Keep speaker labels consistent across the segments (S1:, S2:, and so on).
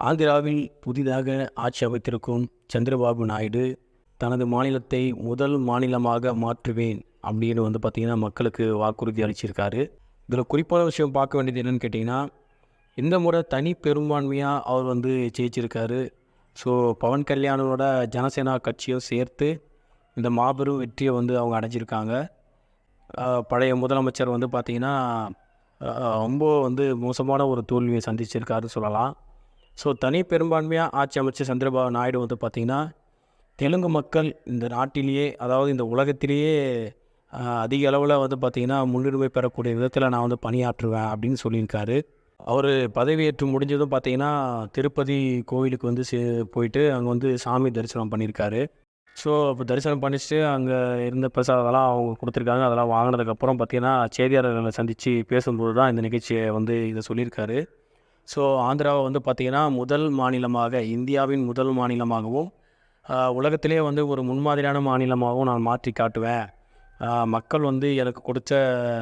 S1: ஆந்திராவில் புதிதாக ஆட்சி அமைத்திருக்கும் சந்திரபாபு நாயுடு தனது மாநிலத்தை முதல் மாநிலமாக மாற்றுவேன் அப்படின்னு வந்து பார்த்திங்கன்னா மக்களுக்கு வாக்குறுதி அளிச்சிருக்காரு. இதில் குறிப்பான விஷயம் பார்க்க வேண்டியது என்னென்னு கேட்டிங்கன்னா இந்த முறை தனி பெரும்பான்மையாக அவர் வந்து ஜெயிச்சிருக்காரு. ஸோ பவன் கல்யாணோட ஜனசேனா கட்சியும் சேர்த்து இந்த மாபெரும் வெற்றியை வந்து அவங்க அடைஞ்சிருக்காங்க. பழைய முதலமைச்சர் வந்து பார்த்திங்கன்னா ரொம்ப வந்து மோசமான ஒரு தோல்வியை சந்திச்சிருக்காருன்னு சொல்லலாம். ஸோ தனி பெரும்பான்மையாக ஆட்சி அமைச்சர் சந்திரபாபு நாயுடு வந்து பார்த்திங்கன்னா தெலுங்கு மக்கள் இந்த நாட்டிலேயே அதாவது இந்த உலகத்திலேயே அதிக அளவில் வந்து பார்த்திங்கன்னா முன்னுரிமை பெறக்கூடிய விதத்தில் நான் வந்து பணியாற்றுவேன் அப்படின்னு சொல்லியிருக்காரு. அவர் பதவியேற்று முடிஞ்சதும் பார்த்திங்கன்னா திருப்பதி கோவிலுக்கு வந்து சே போயிட்டு அங்கே வந்து சாமி தரிசனம் பண்ணியிருக்காரு. ஸோ அப்போ தரிசனம் பண்ணிச்சுட்டு அங்கே இருந்த பிரசாதெல்லாம் அவங்க கொடுத்துருக்காங்க. அதெல்லாம் வாங்கினதுக்கப்புறம் பார்த்திங்கன்னா செய்தியாளர்களை சந்தித்து பேசும்போது தான் இந்த நிகழ்ச்சியை வந்து இதை சொல்லியிருக்காரு. ஸோ ஆந்திராவை வந்து பார்த்திங்கன்னா முதல் மாநிலமாக இந்தியாவின் முதல் மாநிலமாகவும் உலகத்திலே வந்து ஒரு முன்மாதிரியான மாநிலமாகவும் நான் மாற்றி காட்டுவேன். மக்கள் வந்து எனக்கு கொடுத்த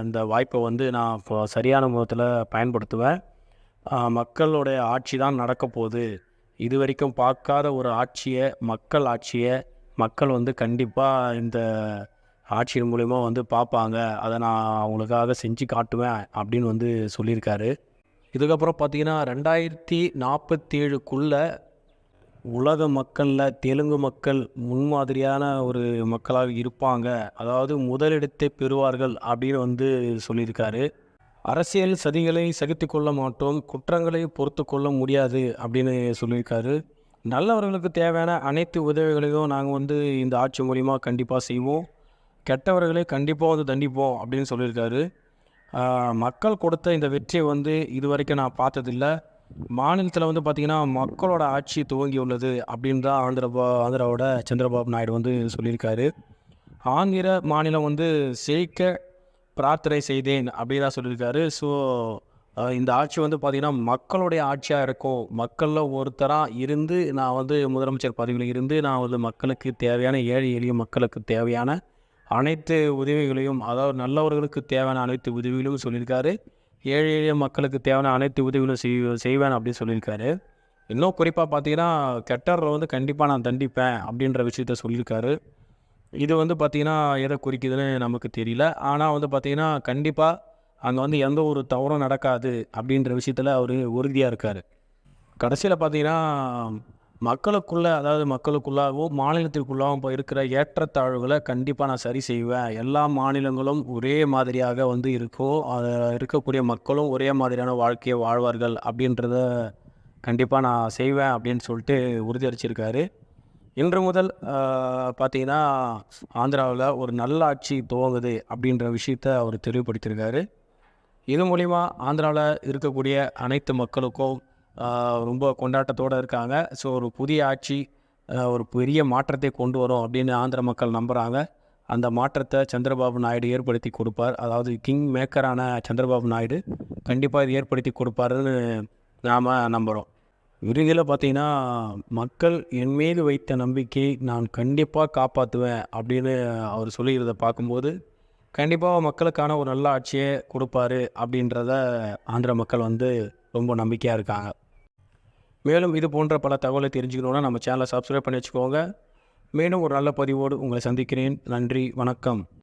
S1: இந்த வாய்ப்பை வந்து நான் இப்போ சரியான முகத்தில் பயன்படுத்துவேன். மக்களுடைய ஆட்சி தான் நடக்க போகுது. இது வரைக்கும் பார்க்காத ஒரு ஆட்சியை மக்கள் ஆட்சியை மக்கள் வந்து கண்டிப்பாக இந்த ஆட்சியின் மூலிமா வந்து பார்ப்பாங்க. அதை நான் அவங்களுக்காக செஞ்சு காட்டுவேன் அப்படின்னு வந்து சொல்லியிருக்காரு. இதுக்கப்புறம் பார்த்தீங்கன்னா ரெண்டாயிரத்தி நாற்பத்தேழுக்குள்ளே உலக மக்களில் தெலுங்கு மக்கள் முன்மாதிரியான ஒரு மக்களாக இருப்பாங்க. அதாவது முதலிடத்தை பெறுவார்கள் அப்படின்னு வந்து சொல்லியிருக்காரு. அரசியல் சதிகளை சகித்து கொள்ள மாட்டோம் குற்றங்களை பொறுத்து கொள்ள முடியாது அப்படின்னு சொல்லியிருக்காரு. நல்லவர்களுக்கு தேவையான அனைத்து உதவிகளையும் நாங்கள் வந்து இந்த ஆட்சி மூலிமா கண்டிப்பாக செய்வோம். கெட்டவர்களை கண்டிப்பாக வந்து தண்டிப்போம் அப்படின்னு சொல்லியிருக்காரு. மக்கள் கொடுத்த இந்த வெற்றியை வந்து இது வரைக்கும் நான் பார்த்ததில்ல. மாநிலத்தில் வந்து பார்த்திங்கன்னா மக்களோட ஆட்சி துவங்கி உள்ளது அப்படின்னு தான் ஆந்திரபா ஆந்திராவோட சந்திரபாபு நாயுடு வந்து சொல்லியிருக்காரு. ஆந்திர மாநிலம் வந்து செழிக்க பிரார்த்தனை செய்தேன் அப்படின்னு தான் சொல்லியிருக்காரு ஸோ இந்த ஆட்சி வந்து பார்த்திங்கன்னா மக்களுடைய ஆட்சியாக இருக்கும். மக்களில் ஒருத்தராக இருந்து நான் வந்து முதலமைச்சர் பதவியில் இருந்து நான் வந்து மக்களுக்கு தேவையான ஏழை எளிய மக்களுக்கு தேவையான அனைத்து உதவிகளையும் அதாவது நல்லவர்களுக்கு தேவையான அனைத்து உதவிகளையும் சொல்லியிருக்காரு. ஏழை எளிய மக்களுக்கு தேவையான அனைத்து உதவிகளும் செய் செய்வேன் அப்படின்னு சொல்லியிருக்காரு. இன்னும் குறிப்பாக பார்த்தீங்கன்னா கெட்டரில் வந்து கண்டிப்பாக நான் தண்டிப்பேன் அப்படின்ற விஷயத்த சொல்லியிருக்காரு. இது வந்து பார்த்திங்கன்னா எதை குறிக்குதுன்னு நமக்கு தெரியல. ஆனால் வந்து பார்த்திங்கன்னா கண்டிப்பாக அங்கே வந்து எந்த ஒரு தவறும் நடக்காது அப்படின்ற விஷயத்தில் அவர் உறுதியாக இருக்கார். கடைசியில் பார்த்தீங்கன்னா மக்களுக்குள்ளே அதாவது மக்களுக்குள்ளாகவும் மாநிலத்திற்குள்ளாகவும் இப்போ இருக்கிற ஏற்றத்தாழ்வுகளை கண்டிப்பாக நான் சரி செய்வேன். எல்லா மாநிலங்களும் ஒரே மாதிரியாக வந்து இருக்கும் அதை இருக்கக்கூடிய மக்களும் ஒரே மாதிரியான வாழ்க்கையை வாழ்வார்கள் அப்படின்றத கண்டிப்பாக நான் செய்வேன் அப்படின்னு சொல்லிட்டு உறுதியளிச்சிருக்காரு. இன்று முதல் பார்த்தீங்கன்னா ஆந்திராவில் ஒரு நல்ல ஆட்சி துவங்குது அப்படின்ற விஷயத்த அவர் தெளிவுபடுத்தியிருக்காரு இது மூலிமா ஆந்திராவில் இருக்கக்கூடிய அனைத்து மக்களுக்கும் ரொம்ப கொண்டாட்டத்தோடு இருக்காங்க. ஸோ ஒரு புதிய ஆட்சி ஒரு பெரிய மாற்றத்தை கொண்டு வரும் அப்படின்னு ஆந்திர மக்கள் நம்புகிறாங்க அந்த மாற்றத்தை சந்திரபாபு நாயுடு ஏற்படுத்தி கொடுப்பார். அதாவது கிங் மேக்கரான சந்திரபாபு நாயுடு கண்டிப்பாக இது ஏற்படுத்தி கொடுப்பாருன்னு நாம் நம்புகிறோம் இறுதியில் பார்த்தீங்கன்னா மக்கள் என் மீது வைத்த நம்பிக்கை நான் கண்டிப்பாக காப்பாற்றுவேன் அப்படின்னு அவர் சொல்லிக்கிறத பார்க்கும்போது கண்டிப்பாக மக்களுக்கான ஒரு நல்ல ஆட்சியை கொடுப்பாரு அப்படின்றத ஆந்திர மக்கள் வந்து ரொம்ப நம்பிக்கையாக இருக்காங்க. மேலும் இது போன்ற பல தகவலை தெரிஞ்சுக்கணுன்னா நம்ம சேனலை சப்ஸ்கிரைப் பண்ணி வச்சுக்கோங்க. மேலும் ஒரு நல்ல பதிவோடு உங்களை சந்திக்கிறேன். நன்றி வணக்கம்.